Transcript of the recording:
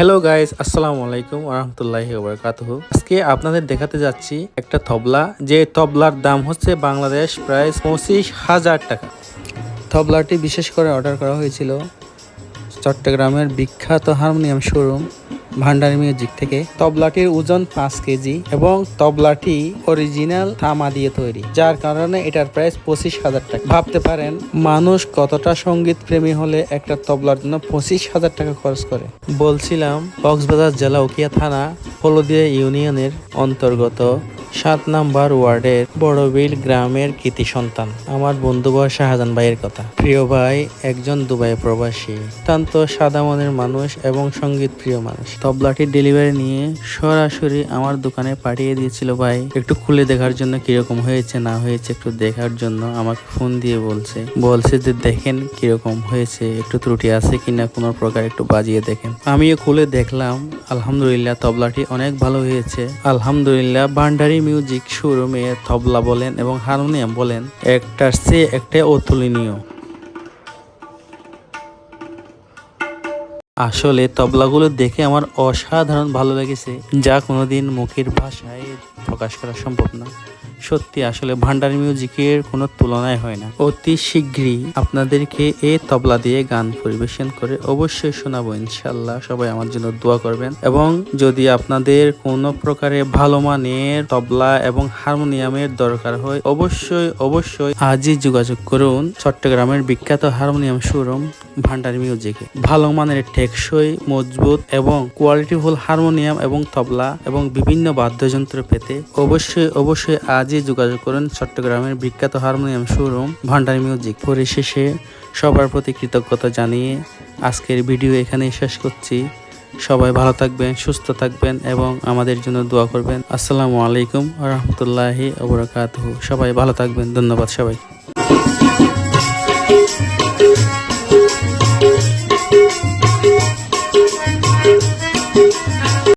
Hello guys আসসালামু আলাইকুম আরহামতুল্লাহি ওবরাকাতুহু আজকে আপনাদের দেখাতে যাচ্ছি একটা তবলা। যে তবলার দাম হচ্ছে বাংলাদেশ প্রায় পঁচিশ হাজার টাকা। তবলাটি বিশেষ করে অর্ডার করা হয়েছিল চট্টগ্রামের বিখ্যাত হারমোনিয়াম শোরুম। ভান্ডারি মিউজিক থেকে তবলাটির ওজন পাঁচ কেজি এবং তবলাটি অরিজিনাল থামা দিয়ে তৈরি, যার কারণে এটার প্রাইস পঁচিশ হাজার টাকা। ভাবতে পারেন, মানুষ কতটা সংগীত প্রেমী হলে একটা তবলার জন্য পঁচিশ হাজার টাকা খরচ করে। বলছিলাম, কক্সবাজার জেলা উকিয়া থানা হলদিয়া ইউনিয়নের অন্তর্গত সাত নাম্বার ওয়ার্ডের বড়বিল গ্রামের কৃতি সন্তান। আমার বন্ধু বয় শাহজাহান ভাইয়ের কথা। প্রিয় ভাই একজন দুবাই প্রবাসী। অত্যন্ত সাদা মনের মানুষ এবং সংগীত প্রিয় মানুষ। তবলাটি ডেলিভারি নিয়ে সরাসরি আমার দোকানে পাঠিয়ে দিয়েছিল, ভাই, একটু খুলে দেখার জন্য কীরকম হয়েছে, না হয়েছে একটু দেখার জন্য আমাকে ফোন দিয়ে বলছে। বলছে যে, দেখেন কীরকম হয়েছে, একটু ত্রুটি আছে কিনা, কোনো প্রকার একটু বাজিয়ে দেখেন। আমিও খুলে দেখলাম, আলহামদুলিল্লাহ, তবলাটি অনেক ভালো হয়েছে। আলহামদুলিল্লাহ, ভান্ডারি মিউজিক শোরুমে তবলা বলেন এবং হারমোনিয়াম বলেন। একটার চেয়ে একটা অতুলনীয়। আসলে তবলাগুলো দেখে আমার অসাধারণ ভালো লেগেছে, যা কোনোদিন মুখের ভাষায় প্রকাশ করা সম্ভব না। সত্যি, আসলে ভান্ডার মিউজিকের কোনো তুলনায় হয় না। অতি শীঘ্রই আপনাদেরকে এ তবলা দিয়ে গান পরিবেশন করে অবশ্যই শোনাবো ইনশাল্লাহ সবাই আমার জন্য দোয়া করবেন। এবং যদি আপনাদের কোনো প্রকারে ভালো মানের তবলা এবং হারমোনিয়ামের দরকার হয়, অবশ্যই অবশ্যই আজই যোগাযোগ করুন চট্টগ্রামের বিখ্যাত হারমোনিয়াম শোরুম ভান্ডার মিউজিকে ভালো মানের টেকসই, মজবুত এবং কোয়ালিটি কোয়ালিটিফুল হারমোনিয়াম এবং তবলা এবং বিভিন্ন বাদ্যযন্ত্র পেতে অবশ্যই অবশ্যই আজই যোগাযোগ করুন চট্টগ্রামের বিখ্যাত হারমোনিয়াম শোরুম ভান্ডার মিউজিক পরিশেষে সবার প্রতি কৃতজ্ঞতা জানিয়ে আজকের ভিডিও এখানেই শেষ করছি। সবাই ভালো থাকবেন, সুস্থ থাকবেন এবং আমাদের জন্য দোয়া করবেন। আসসালামু আলাইকুম রহমতুল্লাহি ওবরাকাতহু সবাই ভালো থাকবেন। ধন্যবাদ সবাই